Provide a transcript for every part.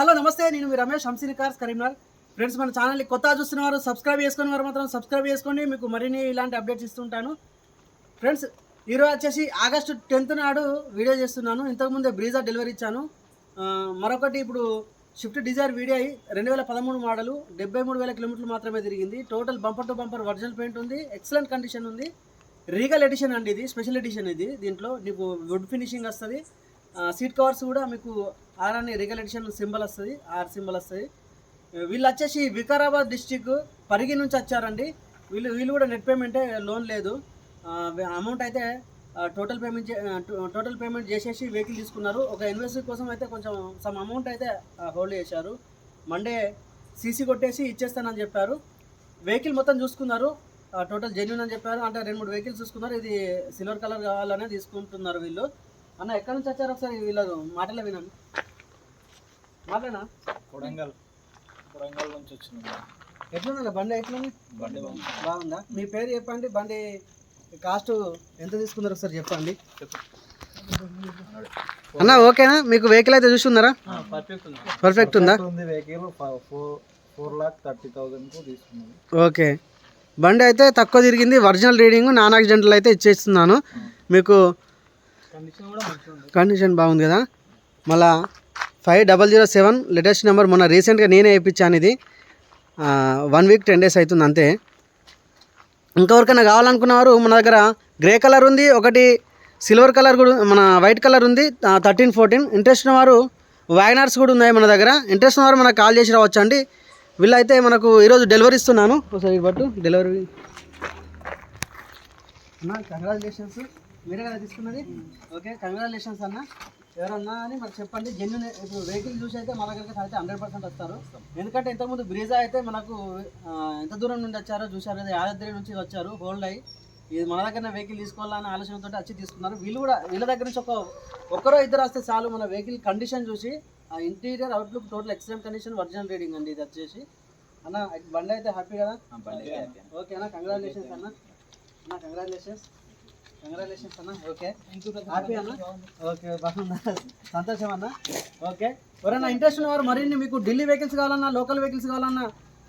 Hello నమస్తే. నేను మీ రమేష్ హంసిని కార్స్ కరీంనగర్. ఫ్రెండ్స్ మన ఛానల్ని కొత్తగా చూస్తున్న వారు సబ్స్క్రైబ్ చేసుకుని వారు మాత్రం సబ్స్క్రైబ్ చేసుకోండి. మీకు మరిన్ని ఇలాంటి అప్డేట్స్ ఇస్తుంటాను. ఫ్రెండ్స్ ఈరోజు వచ్చేసి ఆగస్టు టెన్త్ నాడు వీడియో చేస్తున్నాను. ఇంతకుముందే బ్రీజా డెలివరీ ఇచ్చాను. మరొకటి ఇప్పుడు షిఫ్ట్ డిజైర్ వీడియో అయి రెండు వేల పదమూడు మోడలు డెబ్బై మూడు వేల కిలోమీటర్లు మాత్రమే తిరిగింది. Total bumper to bumper original paint ఉంది. ఎక్సలెంట్ కండిషన్ ఉంది. రీగల్ ఎడిషన్ అండి ఇది స్పెషల్ ఎడిషన్ ఇది. దీంట్లో నీకు వుడ్ ఫినిషింగ్ వస్తుంది. సీట్ కవర్స్ కూడా మీకు ఆర్ అని రీగల్ సింబల్ వస్తుంది ఆర్ సింబల్ వస్తుంది. వీళ్ళు వచ్చేసి వికారాబాద్ డిస్టిక్ పరిగి నుంచి వచ్చారండి. వీళ్ళు వీళ్ళు కూడా నెట్ పేమెంటే లోన్ లేదు. అమౌంట్ అయితే టోటల్ పేమెంట్ టోటల్ పేమెంట్ చేసేసి వెహికల్ తీసుకున్నారు. ఒక ఇన్వెస్టర్ కోసం అయితే కొంచెం సమ్ అమౌంట్ అయితే హోల్డ్ చేశారు. మండే సీసీ కొట్టేసి ఇచ్చేస్తానని చెప్పారు. వెహికల్ మొత్తం చూసుకున్నారు. టోటల్ జెన్యున్ అని చెప్పారు. అంటే రెండు మూడు వెహికల్స్ చూసుకున్నారు. ఇది సిల్వర్ కలర్ కావాలనే తీసుకుంటున్నారు వీళ్ళు. అన్న ఎక్కడి నుంచి వచ్చారు ఒకసారి? వీళ్ళ మాటలే వినండి మాటలేనా కొడంగల్. కొడంగల్ నుంచి వచ్చింది. ఎట్లుంది బండి ఎట్లుంది? బండి బాగుంది. మీ పేరు చెప్పండి. బండి కాస్ట్ ఎంత తీసుకున్నారు ఒకసారి చెప్పండి. అన్న ఓకేనా? మీకు వెహికల్ అయితే చూస్తున్నారా పర్ఫెక్ట్ ఉంది. పర్ఫెక్ట్ ఉందా? ఉంది vehicle four four lakh thirty థౌసండ్కు తీసుకున్నది ఓకే. బండి అయితే తక్కువ తిరిగింది. ఒరిజినల్ రీడింగ్ నాన్ యాక్సిడెంటల్ అయితే ఇచ్చేస్తున్నాను. మీకు కండిషన్ బాగుంది కదా? మళ్ళా five double zero seven latest number మొన్న రీసెంట్గా నేనే వేయించాను ఇది. వన్ వీక్ టెన్ డేస్ అవుతుంది అంతే. ఇంకెవరికైనా కావాలనుకున్నవారు మన దగ్గర గ్రే కలర్ ఉంది ఒకటి సిల్వర్ కలర్ కూడా మన వైట్ కలర్ ఉంది థర్టీన్ ఫోర్టీన్ ఇంట్రెస్ట్ ఉన్న వారు వ్యాగనార్స్ కూడా ఉన్నాయి మన దగ్గర. ఇంట్రెస్ట్ వారు మనకు కాల్ చేసి రావచ్చు అండి వీళ్ళైతే మనకు ఈరోజు డెలివరీ ఇస్తున్నాను. ఒకసారి బట్టు డెలివరీ కంగ్రాచులేషన్స్ మీరే కదా తీసుకున్నది? ఓకే కంగ్రాచులేషన్స్ అన్న. ఎవరన్నా అని మరి చెప్పండి. జెన్యున్ ఇప్పుడు వెహికల్ చూసి అయితే మన దగ్గరికి అయితే హండ్రెడ్ పర్సెంట్ వస్తారు. ఎందుకంటే ఇంతకుముందు బ్రీజా అయితే మనకు ఎంత దూరం నుండి వచ్చారో చూశారు కదా యాదాద్రి నుంచి వచ్చారు హోల్డ్ అయ్యి ఇది మన దగ్గర వెహికల్ తీసుకోవాలనే ఆలోచనతో వచ్చి తీసుకున్నారు. వీళ్ళు కూడా వీళ్ళ దగ్గర నుంచి ఒక ఒక్కరో ఇద్దరు వస్తే చాలు మన వెహికల్ కండిషన్ చూసి ఆ interior outlook total excellent condition original reading అండి ఇది వచ్చేసి. అన్న బండి అయితే హ్యాపీ కదా? ఓకే అన్న కంగ్రాచులేషన్స్ అన్న. అన్న కంగ్రాచులేషన్స్ కంగ్రాచులేషన్స్ అన్న. ఓకే. హ్యాపీ అన్న? ఓకే సంతోషం అన్న. ఓకే. ఎవరైనా ఇంట్రెస్ట్ ఉన్నవారు మరిన్ని మీకు ఢిల్లీ వెహికల్స్ కావాలన్నా లోకల్ వెహికల్స్ కావాలన్నా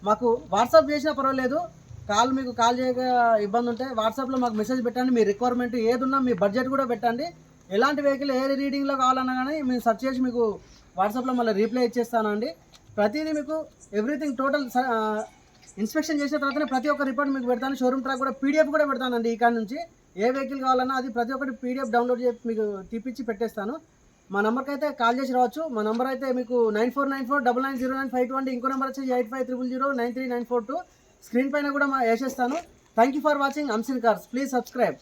మాకు వాట్సాప్ చేసినా పర్వాలేదు. కాల్ మీకు కాల్ చేయక ఇబ్బంది ఉంటే వాట్సాప్లో మాకు మెసేజ్ పెట్టండి. మీ రిక్వైర్మెంట్ ఏది ఉన్నా మీ బడ్జెట్ కూడా పెట్టండి. ఎలాంటి వెహికల్ ఏ రీడింగ్లో కావాలన్నా కానీ మేము సెర్చ్ చేసి మీకు వాట్సాప్లో మళ్ళీ రీప్లై ఇచ్చేస్తానండి. ప్రతిదీ మీకు ఎవ్రీథింగ్ టోటల్ ఇన్స్పెక్షన్ చేసిన తర్వాతనే ప్రతి ఒక్క రిపోర్ట్ మీకు పెడతాను. షోరూమ్ ట్రాక్ కూడా పీడిఎఫ్ కూడా పెడతానండి ఈ కాడ నుంచి. ఏ వెహికల్ కావాలన్నా అది ప్రతి ఒక్కటి పీడిఎఫ్ డౌన్లోడ్ చేసి మీకు తీపిచ్చి పెట్టేస్తాను. మా నెంబర్కి అయితే కాల్ చేసి రావచ్చు. మా నెంబర్ అయితే మీకు nine four nine four double nine zero nine five two అంటే ఇంకో నెంబర్ వచ్చి eight five triple zero nine three nine four two. Screen పైన కూడా మా వేసేస్తాను. Thank you for watching Hamsini cars please subscribe